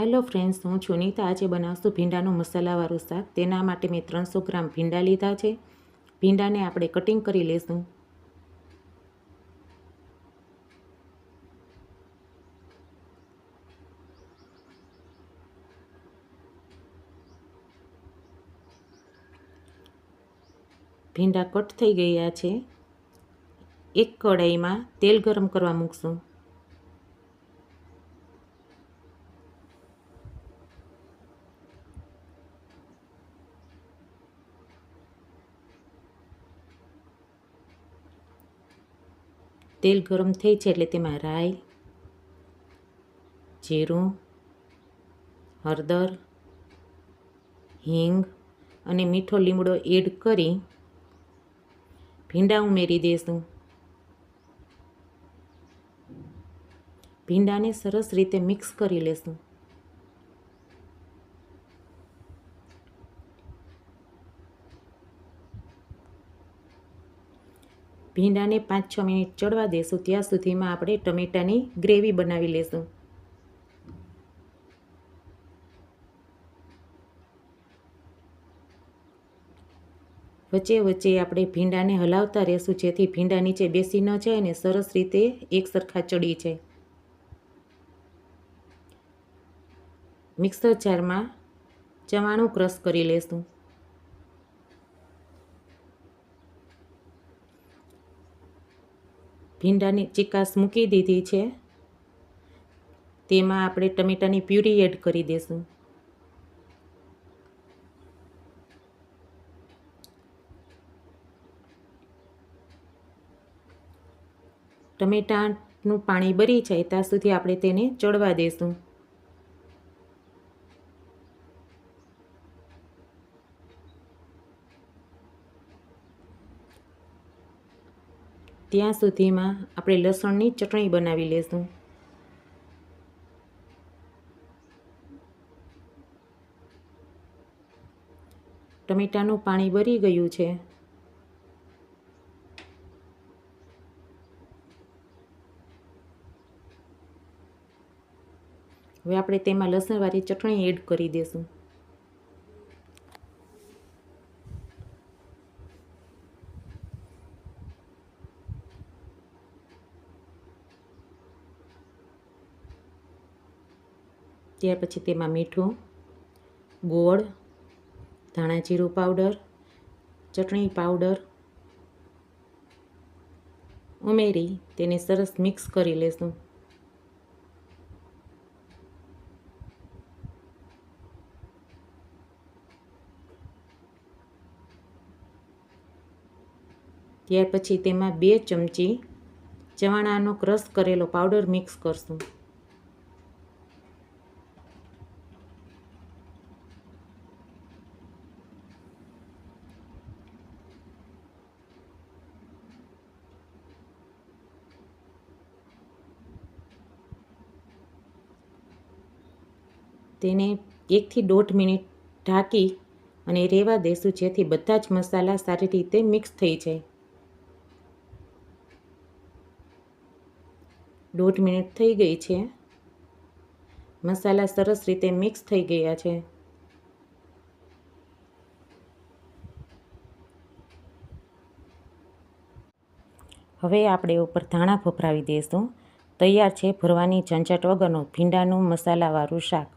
Hello friends હું છું આજે બનાવશું ભીંડાનું મસાલાવાળું શાક. તેના માટે મેં ત્રણસો ગ્રામ ભીંડા લીધા છે. ભીંડાને આપણે કટિંગ કરી લઈશું ભીંડા કટ થઈ ગયા છે. એક કડાઈમાં તેલ ગરમ કરવા મૂકશું. તેલ ગરમ થઈ છે એટલે તેમાં રાઈ, જીરું, હળદર, હિંગ અને મીઠો લીમડો એડ કરી ભીંડા ઉમેરી દઈશું ભીંડાને સરસ રીતે મિક્સ કરી લેશું. ભીંડાને પાંચ છ મિનિટ ચડવા દેશું. ત્યાં સુધીમાં આપણે ટમેટાની ગ્રેવી બનાવી લેશું. વચ્ચે વચ્ચે આપણે ભીંડાને હલાવતા રહેશું, જેથી ભીંડા નીચે બેસી ન જાય અને સરસ રીતે એક સરખા ચડી જાય. મિક્સર જારમાં ચવાણું ક્રશ કરી લેશું. ભીંડાની ચિકાસ મૂકી દીધી છે. તેમાં આપણે ટમેટાની પ્યુરી એડ કરી દઈશું ટમેટાનું પાણી બરી જાય ત્યાં સુધી આપણે તેને ચડવા દઈશું ત્યાં સુધીમાં આપણે લસણની ચટણી બનાવી લઈશું ટમેટાનું પાણી બરી ગયું છે. હવે આપણે તેમાં લસણવાળી ચટણી એડ કરી દઈશું ત્યાર પછી તેમાં મીઠું, ગોળ ધાણા જીરું પાવડર, ચટણી પાવડર ઉમેરી તેને સરસ મિક્સ કરી લેશું. ત્યાર પછી તેમાં બે ચમચી ચવાણાનો ક્રશ કરેલો પાવડર મિક્સ કરશું. તેને એકથી દોઢ મિનિટ ઢાંકી અને રહેવા દેશું, જેથી બધા જ મસાલા સારી રીતે મિક્સ થઈ જાય. દોઢ મિનિટ થઈ ગઈ છે. મસાલા સરસ રીતે મિક્સ થઈ ગયા છે. હવે આપણે ઉપર ધાણા ભભરાવી દઈશું તૈયાર છે ભરવાની ઝંઝટ વગરનું ભીંડાનું મસાલાવાળું શાક.